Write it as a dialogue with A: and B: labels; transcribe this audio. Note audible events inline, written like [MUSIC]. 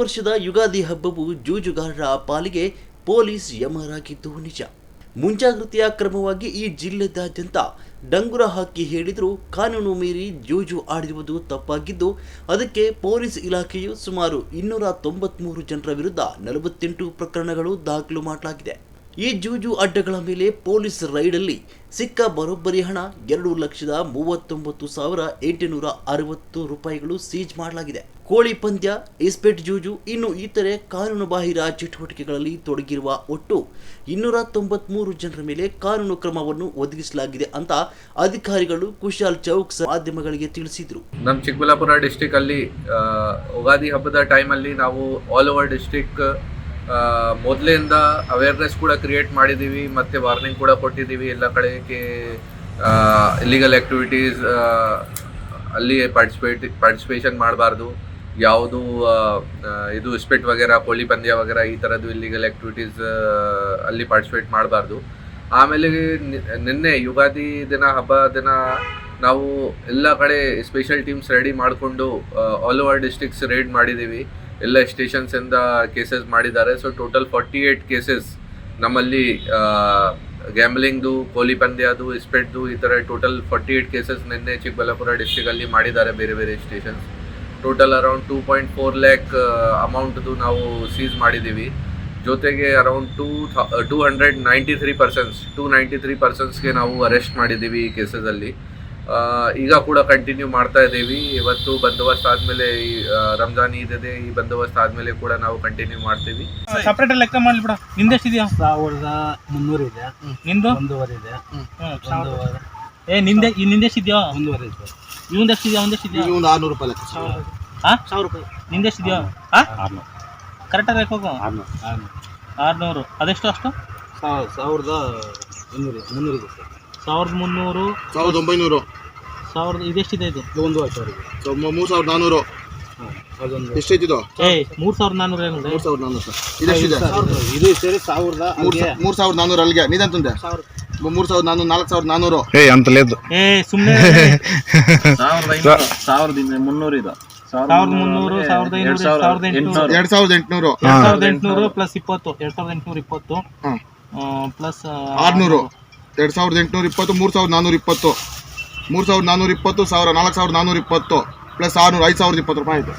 A: ವರ್ಷದ ಯುಗಾದಿ ಹಬ್ಬವು ಜೂಜುಗಾರರ ಪಾಲಿಗೆ ಪೊಲೀಸ್ ಯಮರಾಗಿದ್ದು ನಿಜ. ಮುಂಜಾಗ್ರತೆಯ ಕ್ರಮವಾಗಿ ಈ ಜಿಲ್ಲೆದಾದ್ಯಂತ ಡಂಗುರ ಹಾಕಿ ಹೇಳಿದರೂ ಕಾನೂನು ಮೀರಿ ಜೂಜು ಆಡಿರುವುದು ತಪ್ಪಾಗಿದ್ದು, ಅದಕ್ಕೆ ಪೊಲೀಸ್ ಇಲಾಖೆಯು ಸುಮಾರು ಇನ್ನೂರ ತೊಂಬತ್ಮೂರು ಜನರ ವಿರುದ್ಧ ನಲವತ್ತೆಂಟು ಪ್ರಕರಣಗಳು ದಾಖಲು ಮಾಡಲಾಗಿದೆ. ಈ ಜೂಜು ಅಡ್ಡಗಳ ಮೇಲೆ ಪೊಲೀಸ್ ರೈಡಲ್ಲಿ ಸಿಕ್ಕ ಬರೋಬ್ಬರಿ ಹಣ ಎರಡು ಲಕ್ಷದ ಮೂವತ್ತೊಂಬತ್ತು ಸಾವಿರ ಎಂಟುನೂರ ಅರವತ್ತು ರೂಪಾಯಿಗಳು ಸೀಜ್ ಮಾಡಲಾಗಿದೆ. ಕೋಳಿ ಪಂದ್ಯ ಇಸ್ಪೆಟ್ ಜೂಜು, ಇನ್ನು ಇತರೆ ಕಾನೂನುಬಾಹಿರ ಚಟುವಟಿಕೆಗಳಲ್ಲಿ ತೊಡಗಿರುವ ಒಟ್ಟು ಇನ್ನೂರ ತೊಂಬತ್ಮೂರು ಜನರ ಮೇಲೆ ಕಾನೂನು ಕ್ರಮವನ್ನು ಒದಗಿಸಲಾಗಿದೆ ಅಂತ ಅಧಿಕಾರಿಗಳು ಕುಶಾಲ್ ಚೌಕ್ ಮಾಧ್ಯಮಗಳಿಗೆ ತಿಳಿಸಿದರು.
B: ನಮ್ಮ ಚಿಕ್ಕಬಳ್ಳಾಪುರ ಡಿಸ್ಟಿಕ್ ಅಲ್ಲಿ ಯುಗಾದಿ ಹಬ್ಬದ ಟೈಮಲ್ಲಿ ನಾವು ಆಲ್ ಓವರ್ ಡಿಸ್ಟಿಕ್ ಮೊದಲಿಂದ ಅವೇರ್ನೆಸ್ ಕೂಡ ಕ್ರಿಯೇಟ್ ಮಾಡಿದ್ದೀವಿ ಮತ್ತು ವಾರ್ನಿಂಗ್ ಕೂಡ ಕೊಟ್ಟಿದ್ದೀವಿ ಎಲ್ಲ ಕಡೆಗೆ ಇಲ್ಲಿಗಲ್ ಆ್ಯಕ್ಟಿವಿಟೀಸ್ ಅಲ್ಲಿ ಪಾರ್ಟಿಸಿಪೇಟ್ ಪಾರ್ಟಿಸಿಪೇಷನ್ ಮಾಡಬಾರ್ದು. ಯಾವುದು ಇದು ಸ್ಪಿಟ್ ವಗೇರ, ಕೋಳಿ ಪಂದ್ಯ ವಗೇರ ಈ ಥರದ್ದು ಇಲ್ಲಿಗಲ್ ಆ್ಯಕ್ಟಿವಿಟೀಸ್ ಅಲ್ಲಿ ಪಾರ್ಟಿಸಿಪೇಟ್ ಮಾಡಬಾರ್ದು. ಆಮೇಲೆ ನಿನ್ನೆ ಯುಗಾದಿ ದಿನ, ಹಬ್ಬ ದಿನ ನಾವು ಎಲ್ಲ ಕಡೆ ಸ್ಪೆಷಲ್ ಟೀಮ್ಸ್ ರೆಡಿ ಮಾಡಿಕೊಂಡು ಆಲ್ ಓವರ್ ಡಿಸ್ಟಿಕ್ಸ್ ರೈಡ್ ಮಾಡಿದ್ದೀವಿ ಎಲ್ಲ ಸ್ಟೇಷನ್ಸಿಂದ ಕೇಸಸ್ ಮಾಡಿದ್ದಾರೆ. So total forty eight cases ನಮ್ಮಲ್ಲಿ ಗ್ಯಾಂಬ್ಲಿಂಗ್ದು ಕೋಲಿ ಪಂದ್ಯದು ಇಸ್ಪೆಟ್ದು ಈ ಥರ ಟೋಟಲ್ ಫಾರ್ಟಿ ಏಯ್ಟ್ ಕೇಸಸ್ ನಿನ್ನೆ ಚಿಕ್ಕಬಳ್ಳಾಪುರ ಡಿಸ್ಟಿಕಲ್ಲಿ ಮಾಡಿದ್ದಾರೆ ಬೇರೆ ಬೇರೆ stations total around two point four lakh ಅಮೌಂಟ್ದು ನಾವು ಸೀಸ್ ಮಾಡಿದ್ದೀವಿ ಜೊತೆಗೆ around two two hundred ninety three percents two ninety three ಪರ್ಸನ್ಸ್ಗೆ ನಾವು ಅರೆಸ್ಟ್ ಮಾಡಿದ್ದೀವಿ ಈ ಕೇಸಸಲ್ಲಿ ಆ, ಈಗ ಕೂಡ ಕಂಟಿನ್ಯೂ ಮಾಡ್ತಾ ಇದ್ದೀವಿ ಇವತ್ತು ಬಂದೋಬಸ್ತ್ ಆದಮೇಲೆ ಈ ರಂಜಾನ್ ಈದ್ ಇದೆ. ಈ ಬಂದೋಬಸ್ತ್ ಆದಮೇಲೆ ಕೂಡ ನಾವು ಕಂಟಿನ್ಯೂ ಮಾಡ್ತೀವಿ.
C: ಸಪ್ರೇಟ್ ಲೆಕ್ಕ ನಿಂದೆಷ್ಟಿದ್ಯಾ
D: ಸಾವಿರದ ಮುನ್ನೂರು ಇದೆ.
C: ನಿಂದು?
D: ಒಂದೂವರೆ ಇದೆ.
C: ಏ ನಿಂದೆ ಈ ನಿಂದೆಷ್ಟಿದ್ಯಾ
D: ಒಂದೂವರೆ ಇದೆ.
C: ಇವಂದೆಷ್ಟಿದ್ಯಾ ಎಷ್ಟಿದೆಯಾ?
D: ಈಗ ಒಂದು ಆರ್ನೂರು ರೂಪಾಯಿ ಲೆಕ್ಕ ಸಾವಿರ
C: ಹಾ?
D: ಸಾವಿರ ರೂಪಾಯಿ.
C: ನಿಂದೆಷ್ಟಿದ್ಯಾ ಹಾ?
D: ಆರ್ನೂರು.
C: ಕರೆಕ್ಟಾಗಿ ಹೋಗು?
D: ಆರ್ನೂರು. ಆರ್ನೂರು.
C: ಆರ್ನೂರು ಅದೆಷ್ಟು ಅಷ್ಟು?
D: ಸಾವಿರ ಸಾವಿರದ ಮುನ್ನೂರು ಮುನ್ನೂರು ಇದೆ ಸರ್.
C: ಸಾವಿರದ ಮುನ್ನೂರು.
E: ಸಾವಿರದ ಒಂಬೈನೂರು.
C: ಸಾವಿರದ ಇದೆಷ್ಟಿದೆ ಇದು?
D: ಇದು ಒಂದು ಸಾವಿರ ಇದೆ
E: ಮೂರು ಸಾವಿರದ ನಾನ್ನೂರು
D: ಹಾಂ ಅದೊಂದು
E: ಎಷ್ಟೈತಿದು?
C: ಏ ಮೂರು ಸಾವಿರದ ನಾನ್ನೂರ ಏನಿದೆ
E: ಮೂರು ಸಾವಿರದ ನಾನ್ನೂರು ಸರ್. ಇದೆಷ್ಟಿದೆ?
D: ಸಾವಿರದ ಇದು ಸೇರಿ ಸಾವಿರದ
E: ಮೂರು ಸಾವಿರದ ನಾನ್ನೂರು ಅಲ್ಲಿಗೆ. ನೀದಂತಂದೆ
D: ಸಾವಿರ.
E: ಮೂರು ಸಾವಿರದ ನಾನ್ನೂರು ನಾಲ್ಕು ಸಾವಿರದ ನಾನ್ನೂರು
F: ಏ ಅಂತ లేదు
C: ಏ ಸುಮ್ಮನೆ [LAUGHS]
D: ಸಾವಿರದ ಮುನ್ನೂರು ಇದೆ.
C: ಸಾವಿರದ ಮುನ್ನೂರು ಸಾವಿರದ ಐನೂರು ಸಾವಿರದ ಎಂಟುನೂರು.
E: ಎರಡು ಸಾವಿರದ ಎಂಟುನೂರು.
C: ಎರಡ್ ಸಾವಿರದ ಎಂಟುನೂರು ಪ್ಲಸ್ ಇಪ್ಪತ್ತು ಎರಡ್ ಸಾವಿರದ ಎಂಟುನೂರ ಇಪ್ಪತ್ತು.
E: ಹಾಂ.
C: ಪ್ಲಸ್
E: ಆರುನೂರು. ಎರಡು ಸಾವಿರದ ಎಂಟುನೂರ ಇಪ್ಪತ್ತು ಮೂರು ಸಾವಿರದ ನಾನ್ನೂರ ಇಪ್ಪತ್ತು. ಮೂರು ಸಾವಿರದ ನಾನ್ನೂರ ಇಪ್ಪತ್ತು ಸಾವಿರ ನಾಲ್ಕು ಸಾವಿರದ ನಾನ್ನೂರ ಇಪ್ಪತ್ತು. ಪ್ಲಸ್ ಆರುನೂರು ಐದು ಸಾವಿರದ ಇಪ್ಪತ್ತು ರೂಪಾಯಿ ಆಯಿತು.